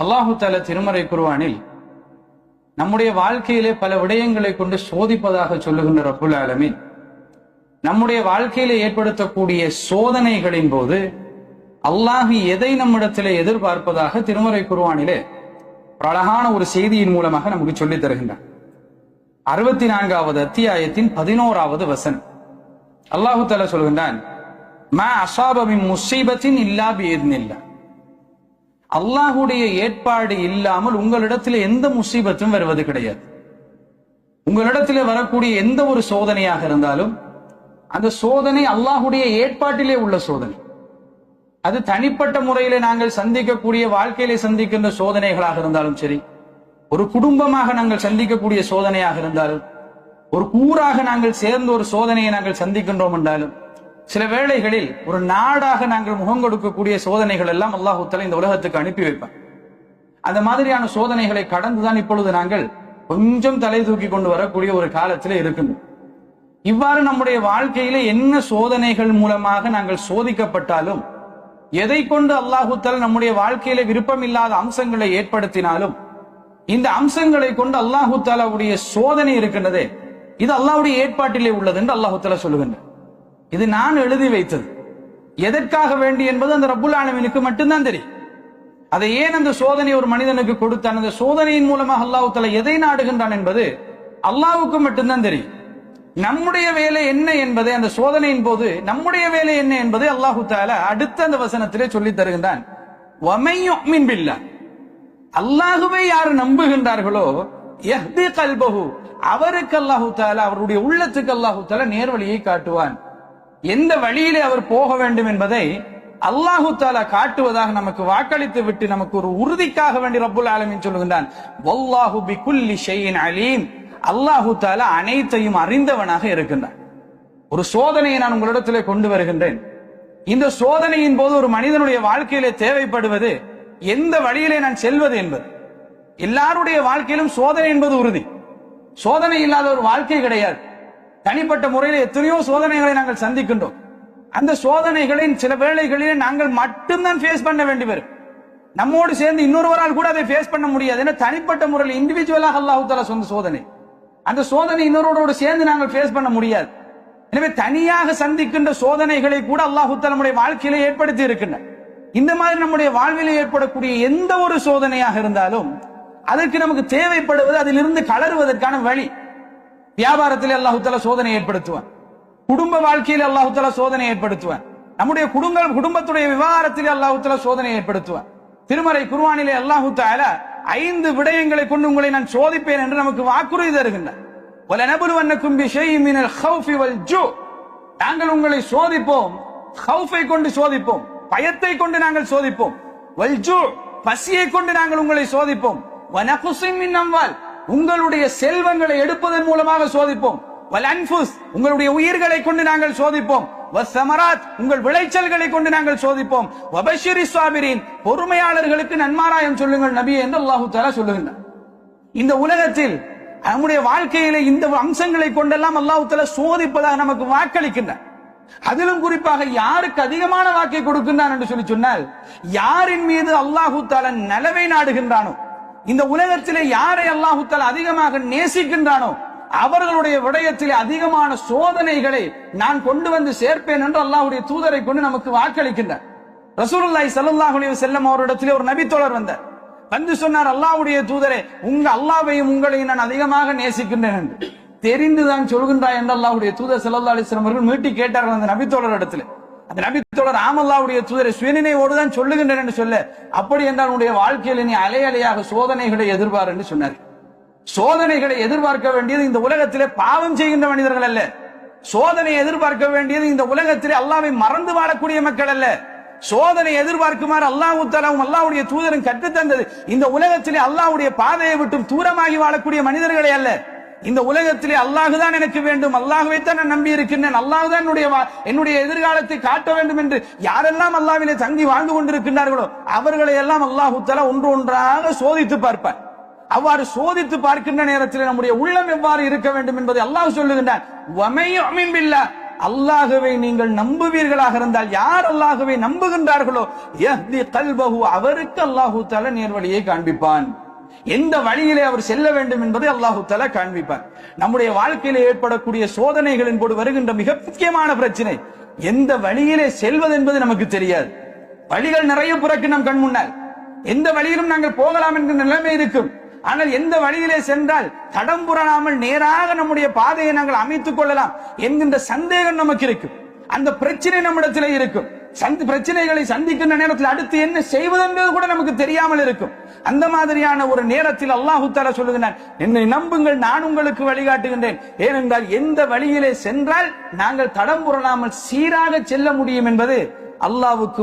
அல்லாஹு தால திருமறை குருவானில் நம்முடைய வாழ்க்கையிலே பல விடயங்களை கொண்டு சோதிப்பதாக சொல்லுகின்ற ரப்புல் ஆலமின். நம்முடைய வாழ்க்கையில ஏற்படுத்தக்கூடிய சோதனைகளின் போது அல்லாஹு எதை நம்மிடத்திலே எதிர்பார்ப்பதாக திருமறை குருவானிலே ஒரு அழகான ஒரு செய்தியின் மூலமாக நமக்கு சொல்லித் தருகின்றார். அறுபத்தி நான்காவது அத்தியாயத்தின் பதினோராவது வசன். அல்லாஹு தால சொல்கின்றான் மா அசாபமின் முசீபத்தின் இல்லா இல்லை அல்லாஹுடைய ஏற்பாடு இல்லாமல் உங்களிடத்தில் எந்த முசீபத்தும் வருவது கிடையாது. உங்களிடத்தில் வரக்கூடிய எந்த ஒரு சோதனையாக இருந்தாலும் அந்த சோதனை அல்லாஹுடைய ஏற்பாட்டிலே உள்ள சோதனை. அது தனிப்பட்ட முறையில நாங்கள் சந்திக்கக்கூடிய வாழ்க்கையிலே சந்திக்கின்ற சோதனைகளாக இருந்தாலும் சரி ஒரு குடும்பமாக நாங்கள் சந்திக்கக்கூடிய சோதனையாக இருந்தாலும் ஒரு கூறாக நாங்கள் சேர்ந்த ஒரு சோதனையை நாங்கள் சந்திக்கின்றோம் என்றாலும் சில வேளைகளில் ஒரு நாடாக நாங்கள் முகம் கொடுக்கக்கூடிய சோதனைகள் எல்லாம் அல்லாஹு இந்த உலகத்துக்கு அனுப்பி வைப்பேன் அந்த மாதிரியான சோதனைகளை கடந்துதான் இப்பொழுது நாங்கள் கொஞ்சம் தலை தூக்கி கொண்டு வரக்கூடிய ஒரு காலத்தில் இருக்கின்றோம் இவ்வாறு நம்முடைய வாழ்க்கையில என்ன சோதனைகள் மூலமாக நாங்கள் சோதிக்கப்பட்டாலும் எதை கொண்டு அல்லாஹூத்தல் நம்முடைய வாழ்க்கையில விருப்பம் இல்லாத அம்சங்களை ஏற்படுத்தினாலும் இந்த அம்சங்களை கொண்டு அல்லாஹூத்தாலாவுடைய சோதனை இருக்கின்றதே இது அல்லாவுடைய ஏற்பாட்டிலே உள்ளது என்று அல்லாஹு சொல்லுகின்றார். இது நான் எழுதி வைத்தது. எதற்காக வேண்டி என்பது அந்த ரப்புல் ஆலமீனுக்கு மட்டும்தான் தெரியும். அதை ஏன் அந்த சோதனை ஒரு மனிதனுக்கு கொடுத்தான்? அந்த சோதனையின் மூலமாக அல்லாஹு எதை நாடுகின்றான் என்பது அல்லாவுக்கு மட்டும்தான் தெரியும். நம்முடைய வேலை என்ன என்பதை அந்த சோதனையின் போது நம்முடைய வேலை என்ன என்பதை அல்லாஹு தால அடுத்த அந்த வசனத்திலே சொல்லி தருகின்றான். வமையுமின் அல்லாஹுவை யார் நம்புகின்றார்களோ எஹ்தி கல்பஹு அவருக்கு அல்லாஹு தாலா அவருடைய உள்ளத்துக்கு அல்லாஹு தாலா நேர்வழியை காட்டுவான். எந்த வழியிலே அவர் போக வேண்டும் என்பதை அல்லாஹு தாலா காட்டுவதாக நமக்கு வாக்களித்து விட்டு நமக்கு ஒரு உறுதிக்காக வேண்டி ரப்புல் ஆலமின் சொல்லுகின்றான். அலீம். அல்லாஹு தாலா அனைத்தையும் அறிந்தவனாக இருக்கின்றான். ஒரு சோதனையை நான் உங்களிடத்திலே கொண்டு வருகின்றேன். இந்த சோதனையின் போது ஒரு மனிதனுடைய வாழ்க்கையிலே தேவைப்படுவது எந்த வழியிலே நான் செல்வது என்பது. எல்லாருடைய வாழ்க்கையிலும் சோதனை என்பது உறுதி. சோதனை இல்லாத ஒரு வாழ்க்கை கிடையாது. தனிப்பட்ட முறையில் எத்தனையோ சோதனைகளை நாங்கள் சந்திக்கின்றோம். அந்த சோதனைகளின் சில வேளைகளிலே நாங்கள் மட்டும்தான் ஃபேஸ் பண்ண வேண்டி வரும் நம்மோடு சேர்ந்து இன்னொருவரால் கூட அதை ஃபேஸ் பண்ண முடியாது ஏன்னா தனிப்பட்ட முறையில் இண்டிவிஜுவலாக அல்லாஹு தாலா சொந்த சோதனை. அந்த சோதனை இன்னொருவரோடு சேர்ந்து நாங்கள் ஃபேஸ் பண்ண முடியாது. எனவே தனியாக சந்திக்கின்ற சோதனைகளை கூட அல்லாஹு தாலா நம்முடைய வாழ்க்கையில ஏற்படுத்தி இருக்கின்றன இந்த மாதிரி நம்முடைய வாழ்வில் ஏற்படக்கூடிய எந்த ஒரு சோதனையாக இருந்தாலும் அதற்கு நமக்கு தேவைப்படுவது அதிலிருந்து கலருவதற்கான வழி. வியாபாரத்தில் அல்லாஹுத்தால சோதனை ஏற்படுத்துவேன். குடும்ப வாழ்க்கையில் அல்லாஹுத்தால சோதனை ஏற்படுத்துவேன். நம்முடைய குடும்பம் குடும்பத்துடைய விவகாரத்தில் அல்லாஹுத்தால சோதனை ஏற்படுத்துவேன். திருமறை குர்வானிலே அல்லாஹுத்தால ஐந்து விடயங்களை கொண்டு உங்களை நான் சோதிப்பேன் என்று நமக்கு வாக்குறுதி தருகின்றார். நாங்கள் உங்களை சோதிப்போம். ஹவுஃபை கொண்டு சோதிப்போம். பயத்தை கொண்டு நாங்கள் சோதிப்போம். பசியை கொண்டு நாங்கள் உங்களை சோதிப்போம். வனகுசின் அம்வால் உங்களுடைய செல்வங்களை எடுப்பதன் மூலமாக சோதிப்போம். உங்களுடைய உயிர்களை கொண்டு நாங்கள் சோதிப்போம். வசமராத் உங்கள் விளைச்சல்களை கொண்டு நாங்கள் சோதிப்போம். வபஷிரி சுவாபிரின் பொறுமையாளர்களுக்கு நன்மாராயம் சொல்லுங்கள் நபி என்று அல்லாஹு தாலா சொல்லுகின்றார் இந்த உலகத்தில் நம்முடைய வாழ்க்கையில இந்த அம்சங்களை கொண்டெல்லாம் அல்லாஹு தாலா சோதிப்பதாக நமக்கு வாக்களிக்கின்றார் அதிலும் குறிப்பாக யாருக்கு அதிகமான வாக்கை கொடுக்கின்றான் என்று சொல்லி சொன்னால் யாரின் மீது அல்லாஹு தாலா நலவை நாடுகின்றானோ இந்த உலகத்திலே யாரை அல்லாஹுத்தால் அதிகமாக நேசிக்கின்றானோ அவர்களுடைய விடயத்திலே அதிகமான சோதனைகளை நான் கொண்டு வந்து சேர்ப்பேன் என்று அல்லாஹ்வுடைய தூதரை கொண்டு நமக்கு வாக்களிக்கின்றார் ரசூலுல்லாய் ஸல்லல்லாஹு செல்லம் அவரிடத்திலே ஒரு நபித்தோழர் வந்தார் வந்து சொன்னார் அல்லாஹுடைய தூதரே உங்க அல்லாவையும் உங்களையும் நான் அதிகமாக நேசிக்கின்றேன் என்று. தெரிந்துதான் சொல்கின்றாய் என்று அல்லாஹுடைய தூதர் செல்லல்லா அலிஸ்லாம் அவர்கள் மீட்டி கேட்டார்கள் அந்த நபித்தோழர் இடத்துல. அந்த நபித்தோழர் ராமல்லாவுடைய தூதரை சுயநினைவோடு தான் சொல்லுகின்றேன் என்று சொல்ல அப்படி என்றால் உன்னுடைய வாழ்க்கையில் நீ அலை அலையாக சோதனைகளை எதிர்பார் என்று சொன்னார். சோதனைகளை எதிர்பார்க்க வேண்டியது இந்த உலகத்திலே பாவம் செய்கின்ற மனிதர்கள் அல்ல. சோதனை எதிர்பார்க்க வேண்டியது இந்த உலகத்திலே அல்லாவை மறந்து வாழக்கூடிய மக்கள் அல்ல. சோதனை எதிர்பார்க்குமாறு அல்லாஹு தலாவும் அல்லாவுடைய தூதரும் கற்றுத்தந்தது. இந்த உலகத்திலே அல்லாவுடைய பாதையை விட்டும் தூரமாகி வாழக்கூடிய மனிதர்களே அல்ல. இந்த உலகத்திலே அல்லாஹுதான் எனக்கு வேண்டும். அல்லாஹுவை தான் நான் நம்பி இருக்கின்றேன். அல்லாஹ் தான் என்னுடைய வா- என்னுடைய எதிர்காலத்தை காட்ட வேண்டும் என்று யாரெல்லாம் அல்லாவிலே தங்கி வாழ்ந்து கொண்டிருக்கின்றார்களோ அவர்களை எல்லாம் அல்லாஹு தலா ஒன்று ஒன்றாக சோதித்து பார்ப்பார். அவ்வாறு சோதித்து பார்க்கின்ற நேரத்தில் நம்முடைய உள்ளம் எவ்வாறு இருக்க வேண்டும் என்பதை அல்லாஹ் சொல்லுகின்றான். அல்லாகவே நீங்கள் நம்புவீர்களாக இருந்தால் யார் அல்லாகவே நம்புகின்றார்களோ யஹ்தி அவருக்கு அல்லாஹு தஆலா நேர்வழியை காண்பிப்பான். எந்த வழியிலே அவர் செல்ல வேண்டும் என்பதை அல்லாஹு தஆலா காண்பிப்பார். நம்முடைய வாழ்க்கையில ஏற்படக்கூடிய சோதனைகளின் போது வருகின்ற மிக முக்கியமான பிரச்சனை எந்த வழியிலே செல்வது என்பது நமக்கு தெரியாது. வழிகள் நிறைய புறக்கு நம் கண் முன்னால். எந்த வழியிலும் நாங்கள் போகலாம் என்கிற நிலைமை இருக்கும். ஆனால் எந்த வழியிலே சென்றால் தடம் புரளாமல் நேராக நம்முடைய பாதையை நாங்கள் அமைத்துக் கொள்ளலாம் என்கின்ற சந்தேகம் நமக்கு இருக்கும். அந்த பிரச்சனை நம்மிடத்திலே இருக்கும். சந்தி பிரச்சனைகளை சந்திக்கின்ற நேரத்தில் அடுத்து என்ன செய்வது என்பது கூட நமக்கு தெரியாமல் இருக்கும். அந்த மாதிரியான ஒரு நேரத்தில் அல்லாஹு தர சொல்லுகிறான் என்னை நம்புங்கள் நான் உங்களுக்கு வழிகாட்டுகின்றேன். ஏனென்றால் எந்த வழியிலே சென்றால் நாங்கள் தடம் புரளாமல் சீராக செல்ல முடியும் என்பது அல்லாவுக்கு